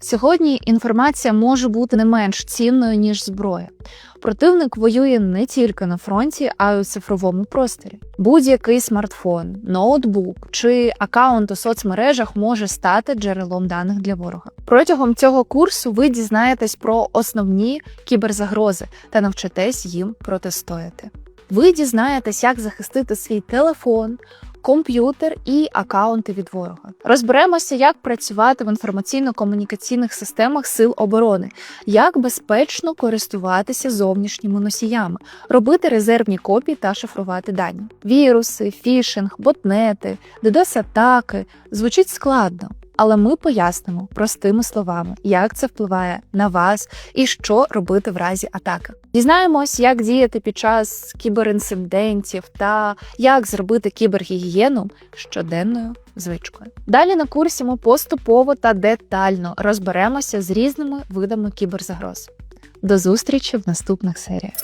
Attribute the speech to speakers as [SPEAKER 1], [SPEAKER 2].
[SPEAKER 1] Сьогодні інформація може бути не менш цінною ніж зброя. Противник воює не тільки на фронті, а й у цифровому просторі. Будь-який смартфон, ноутбук чи аккаунт у соцмережах може стати джерелом даних для ворога. Протягом цього курсу ви дізнаєтесь про основні кіберзагрози та навчитесь їм протистояти. Ви дізнаєтесь, як захистити свій телефон, комп'ютер і акаунти від ворога. Розберемося, як працювати в інформаційно-комунікаційних системах сил оборони, як безпечно користуватися зовнішніми носіями, робити резервні копії та шифрувати дані. Віруси, фішинг, ботнети, DDoS-атаки звучить складно. Але ми пояснимо простими словами, як це впливає на вас і що робити в разі атаки. Дізнаємось, як діяти під час кіберінцидентів та як зробити кібергігієну щоденною звичкою. Далі на курсі ми поступово та детально розберемося з різними видами кіберзагроз. До зустрічі в наступних серіях.